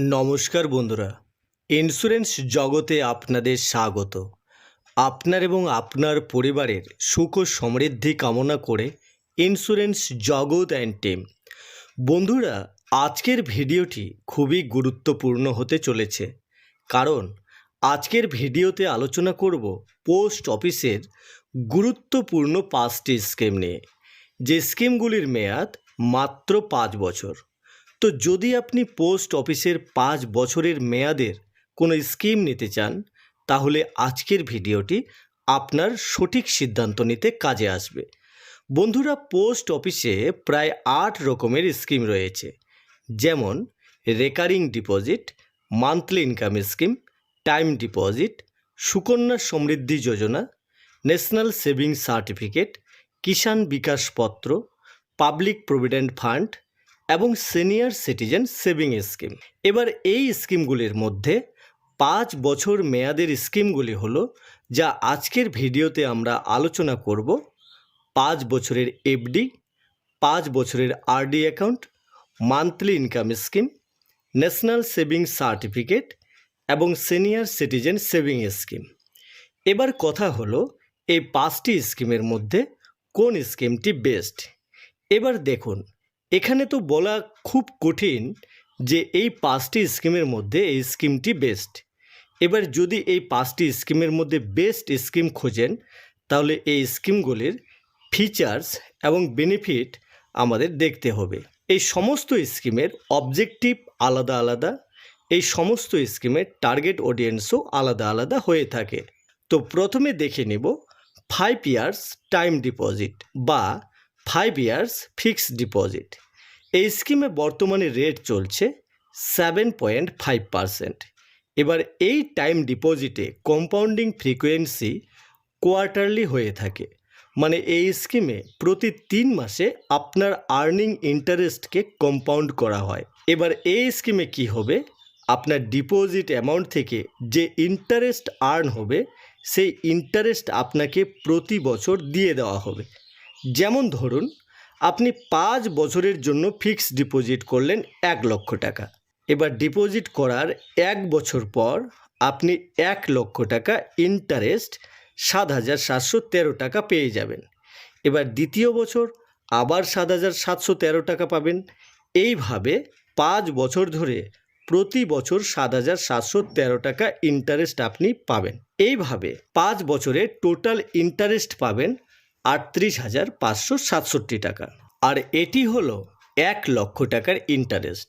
নমস্কার বন্ধুরা। ইন্স্যুরেন্স জগতে আপনাদের স্বাগত। আপনার এবং আপনার পরিবারের সুখ ও সমৃদ্ধি কামনা করে ইন্স্যুরেন্স জগৎ অ্যান্ড টিম বন্ধুরা, আজকের ভিডিওটি খুবই গুরুত্বপূর্ণ হতে চলেছে। কারণ, আজকের ভিডিওতে আলোচনা করব পোস্ট অফিসের গুরুত্বপূর্ণ পাঁচটি স্কিম নিয়ে। যে স্কিমগুলির মেয়াদ মাত্র পাঁচ বছর। তো যদি আপনি পোস্ট অফিসের পাঁচ বছরের মেয়াদের কোনো স্কিম নিতে চান, তাহলে আজকের ভিডিওটি আপনার সঠিক সিদ্ধান্ত নিতে কাজে আসবে। বন্ধুরা, পোস্ট অফিসে প্রায় আট রকমের স্কিম রয়েছে। যেমন, recurring deposit, monthly income scheme, time deposit, Sukanya Samriddhi Yojana, national savings certificate, Kisan Vikas Patra, public provident fund এবং সিনিয়র সিটিজেন সেভিং স্কিম। এবার এই স্কিমগুলির মধ্যে পাঁচ বছর মেয়াদের স্কিমগুলি হলো, যা আজকের ভিডিওতে আমরা আলোচনা করব, পাঁচ বছরের এফডি, পাঁচ বছরের RD account, monthly income scheme, national saving certificate এবং সিনিয়র সিটিজেন সেভিং স্কিম। এবার কথা হলো, এই পাঁচটি স্কিমের মধ্যে কোন স্কিমটি বেস্ট? এবার দেখুন এখানে তো বলা খুব কঠিন যে এই পাঁচটি স্কিমের মধ্যে এই স্কিমটি বেস্ট। এবার যদি এই পাঁচটি স্কিমের মধ্যে বেস্ট স্কিম খোঁজেন, তাহলে এই স্কিমগুলির ফিচার্স এবং বেনিফিট আমাদের দেখতে হবে। এই সমস্ত স্কিমের অবজেক্টিভ আলাদা আলাদা, এই সমস্ত স্কিমের টার্গেট অডিয়েন্সও আলাদা আলাদা হয়ে থাকে। তো প্রথমে দেখে নেব ফাইভ ইয়ার্স টাইম ডিপোজিট বা ফাইভ ইয়ার্স ফিক্সড ডিপোজিট। এই স্কিমে বর্তমানে রেট চলছে সেভেন পয়েন্ট ফাইভ পারসেন্ট এবার এই টাইম ডিপোজিটে কম্পাউন্ডিং ফ্রিকোয়েন্সি কোয়ার্টারলি হয়ে থাকে। মানে এই স্কিমে প্রতি তিন মাসে আপনার আর্নিং ইন্টারেস্টকে কম্পাউন্ড করা হয়। এবার এই স্কিমে কি হবে? আপনার ডিপোজিট অ্যামাউন্ট থেকে যে ইন্টারেস্ট আর্ন হবে, সেই ইন্টারেস্ট আপনাকে প্রতি বছর দিয়ে দেওয়া হবে। যেমন ধরুন আপনি পাঁচ বছরের জন্য ফিক্সড ডিপোজিট করলেন এক লক্ষ টাকা। এবার ডিপোজিট করার এক বছর পর আপনি এক লক্ষ টাকা ইন্টারেস্ট সাত হাজার সাতশো তেরো টাকা পেয়ে যাবেন। এবার দ্বিতীয় বছর আবার সাত হাজার সাতশো তেরো টাকা পাবেন। এইভাবে পাঁচ বছর ধরে প্রতি বছর সাত হাজার সাতশো তেরো টাকা ইন্টারেস্ট আপনি পাবেন। এইভাবে পাঁচ বছরে টোটাল ইন্টারেস্ট পাবেন আটত্রিশ হাজার পাঁচশো সাতষট্টি টাকা। আর এটি হলো এক লক্ষ টাকার ইন্টারেস্ট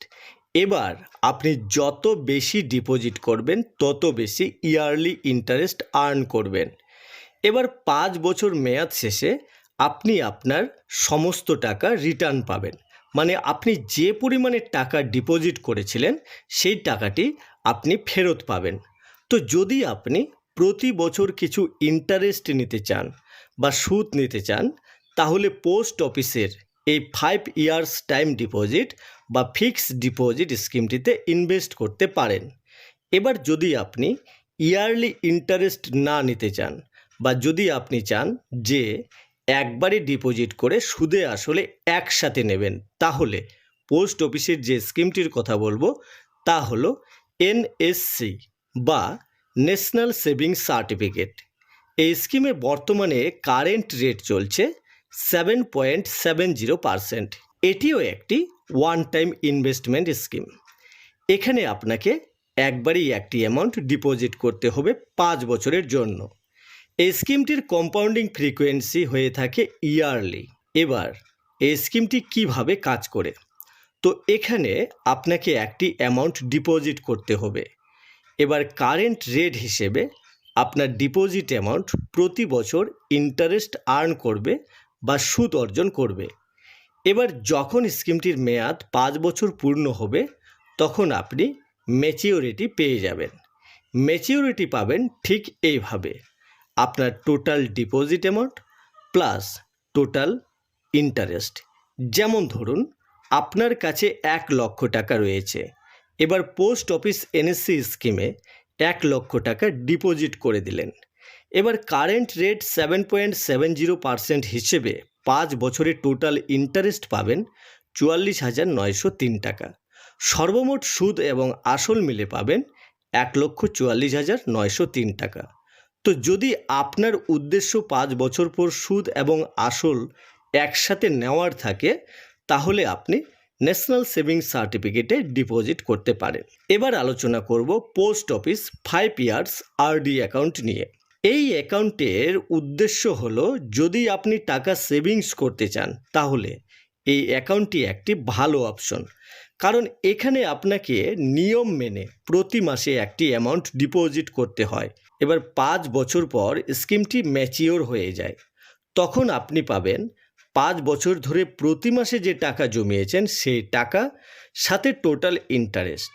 এবার আপনি যত বেশি ডিপোজিট করবেন, তত বেশি ইয়ারলি ইন্টারেস্ট আর্ন করবেন। এবার পাঁচ বছর মেয়াদ শেষে আপনি আপনার সমস্ত টাকা রিটার্ন পাবেন। মানে আপনি যে পরিমাণে টাকা ডিপোজিট করেছিলেন, সেই টাকাটি আপনি ফেরত পাবেন। তো যদি আপনি প্রতি বছর কিছু ইন্টারেস্ট নিতে চান বা সুদ নিতে চান, তাহলে পোস্ট অফিসের এই ফাইভ ইয়ার্স টাইম ডিপোজিট বা ফিক্সড ডিপোজিট স্কিমটিতে ইনভেস্ট করতে পারেন। এবার যদি আপনি ইয়ারলি ইন্টারেস্ট না নিতে চান বা যদি আপনি চান যে একবারে ডিপোজিট করে সুদে আসলে একসাথে নেবেন, তাহলে পোস্ট অফিসের যে স্কিমটির কথা বলব, তা হলো এনএসসি বা ন্যাশনাল সেভিংস সার্টিফিকেট এই স্কিমে বর্তমানে কারেন্ট রেট চলছে seven point seven zero percent এটিও একটি ওয়ান টাইম ইনভেস্টমেন্ট স্কিম এখানে আপনাকে একবারই একটি অ্যামাউন্ট ডিপোজিট করতে হবে পাঁচ বছরের জন্য। এই স্কিমটির কম্পাউন্ডিং ফ্রিকোয়েন্সি হয়ে থাকে ইয়ারলি এবার, এই স্কিমটি কীভাবে কাজ করে? তো এখানে আপনাকে একটি অ্যামাউন্ট ডিপোজিট করতে হবে। এবার কারেন্ট রেট হিসেবে আপনার ডিপোজিট অ্যামাউন্ট প্রতি বছর ইন্টারেস্ট আর্ন করবে বা সুদ অর্জন করবে। এবার যখন স্কিমটির মেয়াদ পাঁচ বছর পূর্ণ হবে, তখন আপনি ম্যাচিওরিটি পেয়ে যাবেন। ম্যাচিওরিটি পাবেন ঠিক এইভাবে। আপনার total deposit amount plus total interest যেমন ধরুন, আপনার কাছে এক লক্ষ টাকা রয়েছে। এবার পোস্ট অফিস এনএসসি স্কিমে এক লক্ষ টাকা ডিপোজিট করে দিলেন। এবার current rate seven point seven zero percent হিসেবে পাঁচ বছরে টোটাল ইন্টারেস্ট পাবেন চুয়াল্লিশ হাজার নয়শো তিন টাকা। সর্বমোট সুদ এবং আসল মিলে পাবেন এক লক্ষ চুয়াল্লিশ হাজার নয়শো তিন টাকা। তো যদি আপনার উদ্দেশ্য পাঁচ বছর পর সুদ এবং আসল একসাথে নেওয়ার থাকে, তাহলে আপনি ন্যাশনাল সেভিংস সার্টিফিকেটে ডিপোজিট করতে পারেন এবার আলোচনা করব post office five years RD account নিয়ে। এই অ্যাকাউন্টের উদ্দেশ্য হলো, যদি আপনি টাকা সেভিংস করতে চান, তাহলে এই অ্যাকাউন্টটি একটি ভালো অপশন। কারণ এখানে আপনাকে নিয়ম মেনে প্রতি মাসে একটি অ্যামাউন্ট ডিপোজিট করতে হয়। এবার পাঁচ বছর পর স্কিমটি ম্যাচিওর হয়ে যায়। তখন আপনি পাবেন পাঁচ বছর ধরে প্রতি মাসে যে টাকা জমিয়েছেন সেই টাকা সাথে টোটাল ইন্টারেস্ট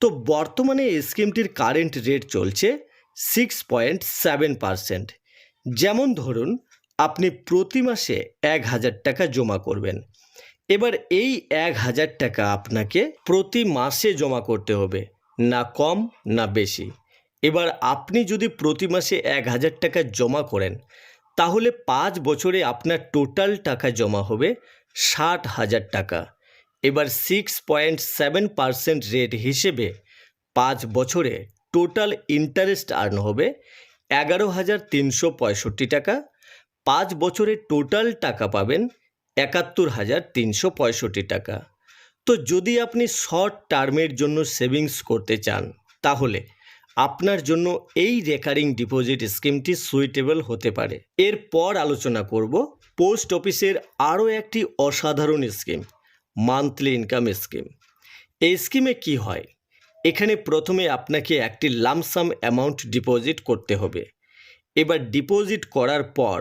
তো বর্তমানে স্কিমটির কারেন্ট রেট চলছে সিক্স পয়েন্ট সেভেন পারসেন্ট যেমন ধরুন, আপনি প্রতি মাসে এক হাজার টাকা জমা করবেন। এবার এই এক হাজার টাকা আপনাকে প্রতি মাসে জমা করতে হবে, না কম, না বেশি। এবার আপনি যদি প্রতি মাসে এক হাজার টাকা জমা করেন তাহলে পাঁচ বছরে আপনার টোটাল টাকা জমা হবে ষাট হাজার টাকা। এবার six point seven percent rate হিসেবে পাঁচ বছরে টোটাল ইন্টারেস্ট আর্ন হবে এগারো হাজার তিনশো পঁয়ষট্টি টাকা। পাঁচ বছরে টোটাল টাকা পাবেন একাত্তর হাজার তিনশো পঁয়ষট্টি টাকা। তো যদি আপনি শর্ট টার্মের জন্য সেভিংস করতে চান, তাহলে আপনার জন্য এই রেকারিং ডিপোজিট স্কিমটি সুইটেবল হতে পারে। এরপর আলোচনা করব পোস্ট অফিসের আরও একটি অসাধারণ স্কিম, মান্থলি ইনকাম স্কিম। এই স্কিমে কি হয়? এখানে প্রথমে আপনাকে একটি লামসাম অ্যামাউন্ট ডিপোজিট করতে হবে। এবার ডিপোজিট করার পর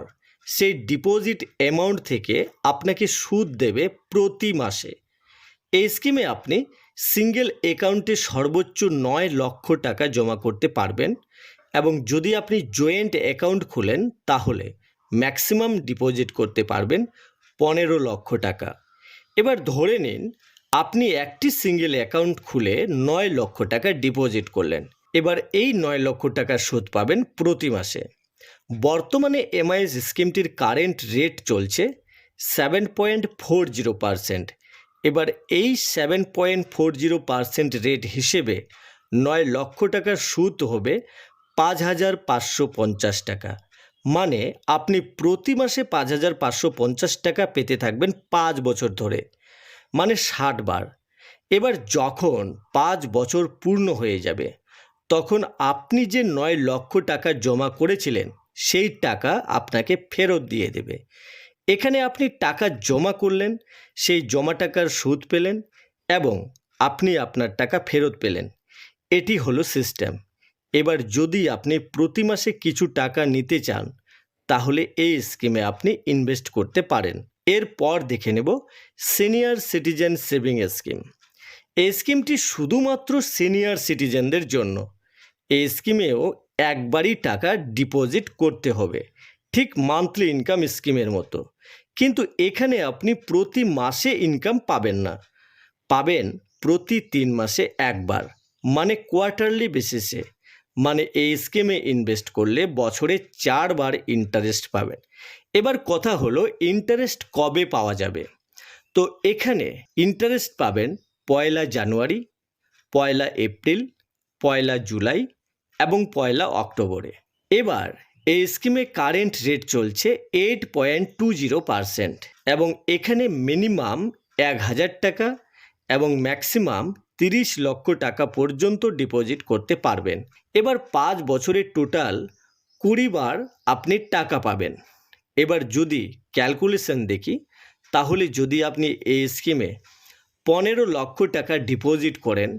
সেই ডিপোজিট অ্যামাউন্ট থেকে আপনাকে সুদ দেবে প্রতি মাসে। এই স্কিমে আপনি সিঙ্গেল অ্যাকাউন্টে সর্বোচ্চ নয় লক্ষ টাকা জমা করতে পারবেন এবং যদি আপনি জয়েন্ট অ্যাকাউন্ট খোলেন, তাহলে ম্যাক্সিমাম ডিপোজিট করতে পারবেন পনেরো লক্ষ টাকা। এবার ধরে নিন, আপনি একটি সিঙ্গেল অ্যাকাউন্ট খুলে নয় লক্ষ টাকা ডিপোজিট করলেন। এবার এই নয় লক্ষ টাকার সুদ পাবেন প্রতি মাসে। বর্তমানে এমআইএস স্কিমটির কারেন্ট রেট চলছে seven point four zero percent. এবার এই seven point four zero percent rate হিসেবে নয় লক্ষ টাকার সুদ হবে পাঁচ হাজার পাঁচশো পঞ্চাশ টাকা। মানে আপনি প্রতি মাসে পাঁচ হাজার পাঁচশো পঞ্চাশ টাকা পেতে থাকবেন পাঁচ বছর ধরে। মানে ষাট বার। এবার যখন পাঁচ বছর পূর্ণ হয়ে যাবে, তখন আপনি যে নয় লক্ষ টাকা জমা করেছিলেন, সেই টাকা আপনাকে ফেরত দিয়ে দেবে। এখানে আপনি টাকা জমা করলেন, সেই জমা টাকার সুদ পেলেন এবং আপনি আপনার টাকা ফেরত পেলেন। এটি হলো সিস্টেম। এবার যদি আপনি প্রতি মাসে কিছু টাকা নিতে চান, তাহলে এই স্কিমে আপনি ইনভেস্ট করতে পারেন। এরপর দেখে নেব সিনিয়র সিটিজেন সেভিং স্কিম। এই স্কিমটি শুধুমাত্র সিনিয়র সিটিজেনদের জন্য। এই স্কিমেও একবারই টাকা ডিপোজিট করতে হবে। ঠিক মান্থলি ইনকাম স্কিমের মতো। কিন্তু এখানে আপনি প্রতি মাসে ইনকাম পাবেন না। পাবেন প্রতি তিন মাসে একবার মানে কোয়ার্টারলি বেসিসে মানে এই স্কিমে ইনভেস্ট করলে বছরে চারবার ইন্টারেস্ট পাবেন। এবার কথা হলো ইন্টারেস্ট কবে পাওয়া যাবে? তো এখানে ইন্টারেস্ট পাবেন পয়লা জানুয়ারি, পয়লা এপ্রিল, পয়লা জুলাই এবং পয়লা অক্টোবরে। এবার এই স্কিমে কারেন্ট রেট চলছে eight point two zero percent এবং এখানে মিনিমাম এক হাজার টাকা এবং ম্যাক্সিমাম তিরিশ লক্ষ টাকা পর্যন্ত ডিপোজিট করতে পারবেন। এবার পাঁচ বছরের টোটাল কুড়ি বার আপনি টাকা পাবেন। এবার যদি ক্যালকুলেশন দেখি, তাহলে যদি আপনি এই স্কিমে পনেরো লক্ষ টাকা ডিপোজিট করেন,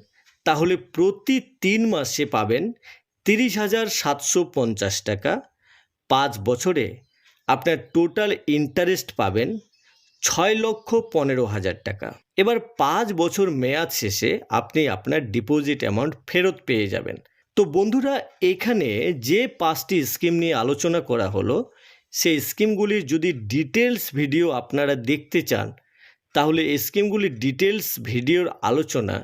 তাহলে প্রতি তিন মাসে পাবেন তিরিশ হাজার সাতশো পঞ্চাশ টাকা পাঁচ বছরে আপনার টোটাল ইন্টারেস্ট পাবেন ছয় লক্ষ পনেরো হাজার টাকা। এবার পাঁচ বছর মেয়াদ শেষে আপনি আপনার ডিপোজিট অ্যামাউন্ট ফেরত পেয়ে যাবেন। তো বন্ধুরা, এখানে যে পাঁচটি স্কিম নিয়ে আলোচনা করা হলো, সেই স্কিমগুলির যদি ডিটেলস ভিডিও আপনারা দেখতে চান, তাহলে এই স্কিমগুলির ডিটেলস ভিডিওর আলোচনা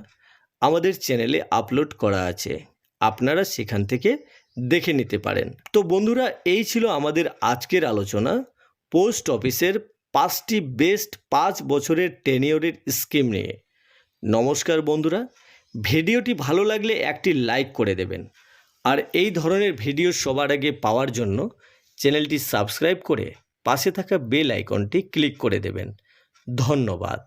আমাদের চ্যানেলে আপলোড করা আছে। আপনারা সেখান থেকে দেখে নিতে পারেন। তো বন্ধুরা, এই ছিল আমাদের আজকের আলোচনা। পোস্ট অফিসের পাঁচটি বেস্ট পাঁচ বছরের টেনিওরের স্কিম নিয়ে। নমস্কার বন্ধুরা, ভিডিওটি ভালো লাগলে একটি লাইক করে দেবেন। আর এই ধরনের ভিডিও সবার আগে পাওয়ার জন্য চ্যানেলটি সাবস্ক্রাইব করে পাশে থাকা বেল আইকনটি ক্লিক করে দেবেন। ধন্যবাদ।